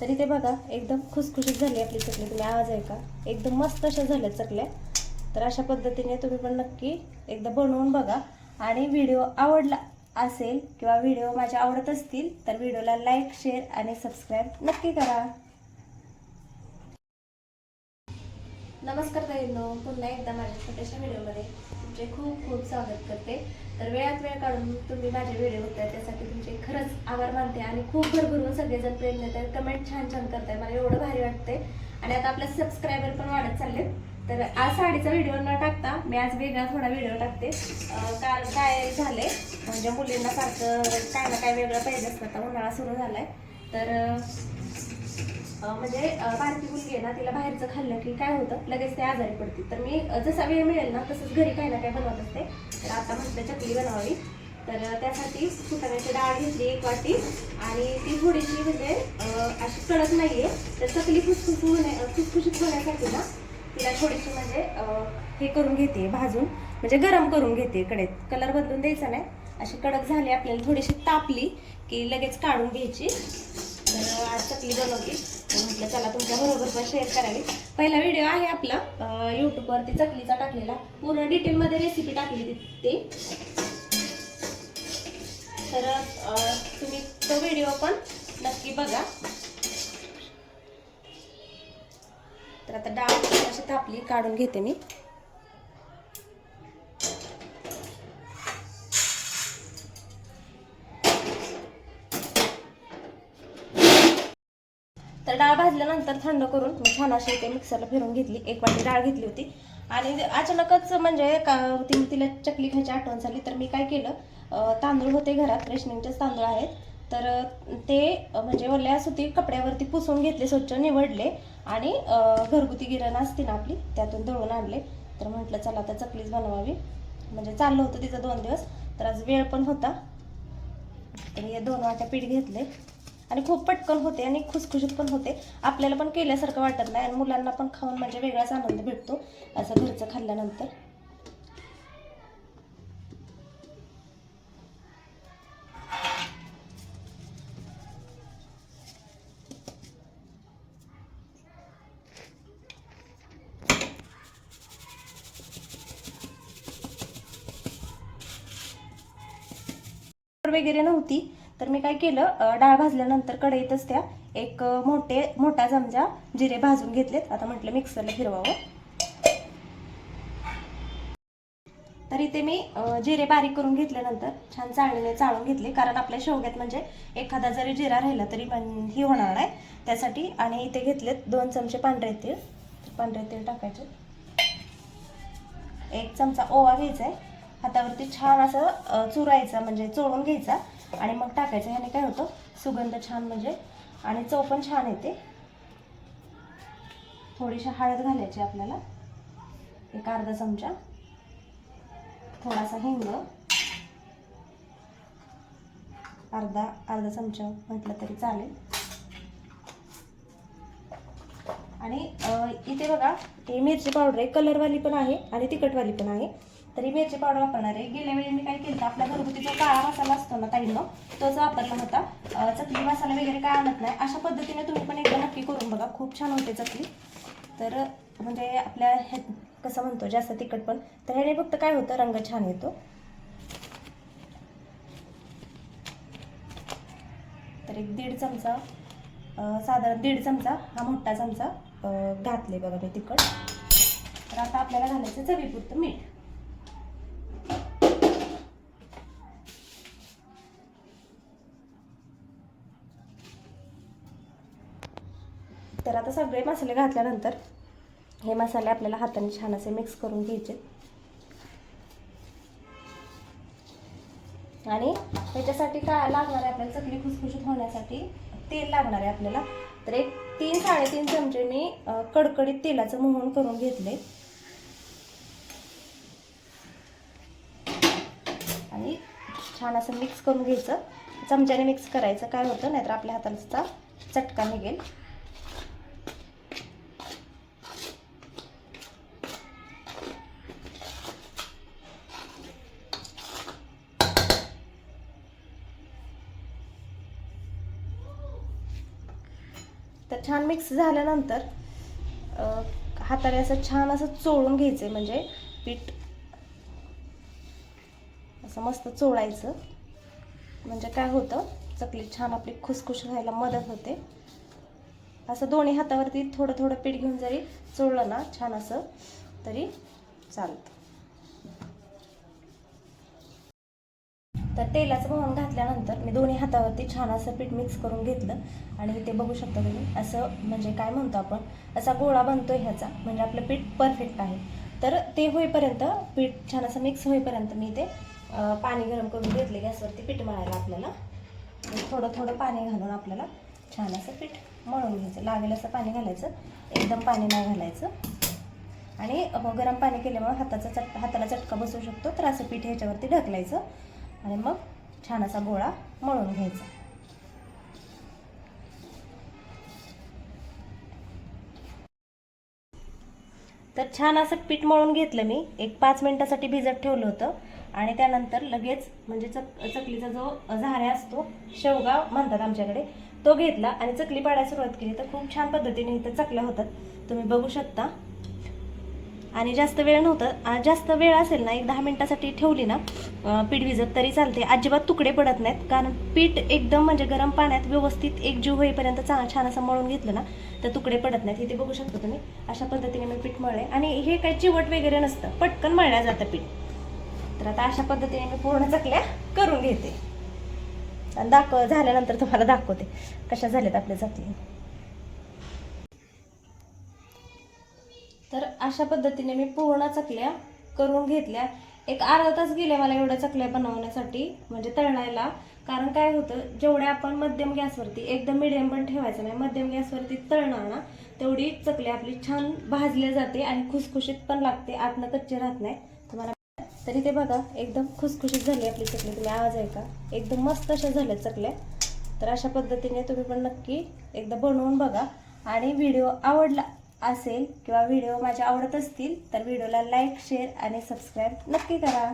तरी ते बघा एकदम खुसखुशीत झाली आपली चकली. तुम्ही आवाज आहे का एकदम मस्त अशा झाल्या चकल्या. तर अशा पद्धतीने तुम्ही पण नक्की एकदा बनवून बघा. आणि व्हिडिओ आवडला असेल किंवा व्हिडिओ माझ्या आवडत असतील तर व्हिडिओला लाईक शेअर आणि सबस्क्राईब नक्की करा. नमस्कार ताईंनो पुन्हा एकदा माझ्या छोट्याशा व्हिडिओमध्ये. तुमचे खूप खूप स्वागत करते. तर वेळात वेळ काढून तुम्ही माझे व्हिडिओ बघताय त्यासाठी तुमचे खरंच आभार मानते आणि खूप भरभरून सगळेजण प्रेम देत आहेत कमेंट छान छान करताय. मला एवढं भारी वाटतंय. आणि आता आपले सबस्क्रायबर पण वाढत चालले तर आज साडीचा व्हिडिओ न टाकता मी आज वेगळा थोडा व्हिडिओ टाकते. अं, कारण काय झाले म्हणजे मुलींना सारखं काय ना काय वेगळं पाहिजे असतं आता उन्हाळा सुरू झालाय. तर म्हणजे अं, बारकी मुलगी आहे ना तिला बाहेरचं खाल्लं की काय होतं? लगेच ते आजारी पडते तर मी जसा वेळ मिळेल ना तसंच घरी काही ना काही बनवत असते. तर आता म्हटलं चकली बनवावी. तर त्यासाठी फुटाण्याची डाळ घेतली एक वाटी आणि ती थोडीशी म्हणजे अशी कडक नाही आहे तर चकली फुसफुस होण्या फुसफुशीत होण्यासाठी ना तिला थोडीशी म्हणजे हे करून घेते भाजून. म्हणजे गरम करून घेते कडेत कलर बदलून द्यायचा नाही. अशी कडक झाली आपल्याला थोडीशी तापली की लगेच काढून घ्यायची. तर आज चकली बनवली. म्हटलं चला तुमच्या बरोबर पण शेअर करावी. पहिला व्हिडिओ आहे आपला यूट्यूबवरती चकलीचा टाकलेला. पूर्ण डिटेलमध्ये रेसिपी टाकली ती ते. तर तुम्ही तो व्हिडिओ पण नक्की बघा. तर आता डाळ अशी तापली काढून घेते मी. डाळ भाजल्यानंतर थंड करून मी छान अशी ते मिक्सरला फिरून घेतली. एक वाटी डाळ घेतली होती. आणि अचानकच म्हणजे का ती तिला चकली खायची आठवण झाली. तर मी काय केलं तांदूळ होते घरात रेशनिंगचेच तांदूळ आहेत. तर ते म्हणजे ओल्या सुती कपड्यावरती पुसून घेतले स्वच्छ निवडले. आणि घरगुती गिरण असते ना आपली त्यातून दळून आणले. तर म्हटलं चला आता चकलीच बनवावी. म्हणजे चाललं होतं तिचं दोन दिवस. तर आज वेळ पण होता. तर हे दोन वाट्या पीठ घेतले. आणि खूप पटकन होते आणि खुसखुशीत पण होते. आपल्याला पण केल्यासारखं वाटत नाही आणि मुलांना पण खाऊन म्हणजे वेगळाच आनंद भेटतो असं घरचं खाल्ल्यानंतर. वगैरे नव्हती. तर मी काय केलं डाळ भाजल्यानंतर कढईतच त्या एक मोठे मोठा चमचा जिरे भाजून घेतलेत. आता म्हटलं मिक्सरला फिरवावं. तर इथे मी जिरे बारीक करून घेतल्यानंतर छान चाळणीने चाळून घेतले. कारण आपल्या शेवग्यात म्हणजे एखादा जरी जिरा राहिला तरी पण ही होणार नाही. त्यासाठी आणि इथे घेतलेत दोन चमचे पांढरे तेल पांढरे तेल टाकायचे. एक चमचा ओवा घ्यायचा आहे. हातावरती छान असं चुरायचा म्हणजे चोळून घ्यायचा. आणि मग टाकायचं. ह्याने काय होतं? सुगंध छान म्हणजे. आणि चव पण छान येते. थोडीशी हळद घालायची आपल्याला. एक अर्धा चमचा. थोडासा हिंग. अर्धा अर्धा चमचा म्हटलं तरी चालेल. आणि इथे बघा ही मिरची पावडर आहे. कलरवाली पण आहे आणि तिखटवाली पण आहे. तरी मिरची पावडर वापरणार. आहे गेल्या वेळी मी काय केलं आपला घरगुती जो काळा मसाला असतो ना ताईंनो तोच वापरला होता. चकली मसाला वगैरे काय आणत नाही. अशा पद्धतीने तुम्ही पण एकदा नक्की करून बघा. खूप छान होते चकली. तर म्हणजे आपल्या हे कसं म्हणतो जास्त तिखट पण. तर ह्याने फक्त काय होतं रंग छान येतो. तर एक दीड चमचा साधारण दीड चमचा हा मोठा चमचा घातले बघा मी तिखट. तर आता आपल्याला घालायचं चवीपुरतं मीठ. तर आता सगळे मसाले घातल्यानंतर हे मसाले आपल्याला हाताने छान असे मिक्स करून घ्यायचे. आणि त्याच्यासाठी काय लागणार आहे आपल्याला? चकली खुसखुशीत होण्यासाठी तेल लागणार आहे आपल्याला. तर एक तीन साडेतीन चमचे मी कडकडीत तेलाचं मोहन करून घेतले. आणि छान असं मिक्स करून घ्यायचं. चमच्याने मिक्स करायचं काय होतं नाहीतर आपल्या हाताचा चटका निघेल. छान मिक्स झाल्यानंतर हाताने असं छान असं चोळून घ्यायचं म्हणजे पीठ असं मस्त चोळायचं. म्हणजे काय होतं चकली छान आपली खुसखुश व्हायला मदत होते. असं दोन्ही हातावरती थोडं थोडं पीठ घेऊन जरी चोळलं ना छान असं तरी चालतं. तर तेलाचं भवन घातल्यानंतर मी दोन्ही हातावरती छान असं पीठ मिक्स करून घेतलं. आणि ते बघू शकता तुम्ही असं म्हणजे काय म्हणतो आपण असा गोळा बनतोय ह्याचा. म्हणजे आपलं पीठ परफेक्ट आहे. तर ते होईपर्यंत पीठ छान असं मिक्स होईपर्यंत मी ते पाणी गरम करून घेतले. गॅसवरती पीठ मळायला आपल्याला. थोडं थोडं पाणी घालून आपल्याला छान असं पीठ मळून घ्यायचं. लागेल असं पाणी घालायचं. एकदम पाणी नाही घालायचं. आणि गरम पाणी केल्यामुळे हाताचा चट हाताला चटका बसू शकतो. तर असं पीठ ह्याच्यावरती ढकलायचं. आणि मग छान असा गोळा मळून घ्यायचा. तर छान असं पीठ मळून घेतलं मी. एक पाच मिनिटासाठी भिजत ठेवलं होतं. आणि त्यानंतर लगेच म्हणजे चक चकलीचा जो झाऱ्या असतो शेवगा म्हणतात आमच्याकडे तो घेतला. आणि चकली पाडायला सुरुवात केली. तर खूप छान पद्धतीने इथं चकल्या होतात. तुम्ही बघू शकता. आणि जास्त वेळ नव्हतं. जास्त वेळ असेल ना एक दहा मिनटासाठी ठेवली ना पीठ भिजत तरी चालते. अजिबात तुकडे पडत नाहीत कारण पीठ एकदम म्हणजे गरम पाण्यात व्यवस्थित एकजीव होईपर्यंत चा छान असं मळून घेतलं ना तर तुकडे पडत नाहीत. इथे बघू शकतो तुम्ही अशा पद्धतीने मी पीठ मळले. आणि हे काही चिवट वगैरे नसतं पटकन मळल्या जातं पीठ. तर आता अशा पद्धतीने मी पूर्ण चकल्या करून घेते. आणि दाखव झाल्यानंतर तुम्हाला दाखवते कशा झाल्यात आपल्या जाती तर अशा पद्धतीने मी पूर्ण चकल्या करून घेतल्या. एक अर्धा तास गेले मला एवढ्या चकल्या बनवण्यासाठी म्हणजे तळणायला. कारण काय होतं जेवढ्या आपण मध्यम गॅसवरती एकदम मिडियम पण ठेवायचं नाही मध्यम गॅसवरती तळणार ना तेवढी चकली आपली छान भाजली जाते आणि खुसखुशीत पण लागते आतनं कच्चे राहत नाही. तुम्हाला तरी ते बघा एकदम खुसखुशीत झाली आपली चकली तुम्ही आवाज आहे का एकदम मस्त अशा झाल्या चकल्या. तर अशा पद्धतीने तुम्ही पण नक्की एकदा बनवून बघा. आणि व्हिडिओ आवडला असेल किंवा व्हिडिओ माझ्या आवडत असतील तर व्हिडिओला लाईक शेअर आणि सबस्क्राईब नक्की करा.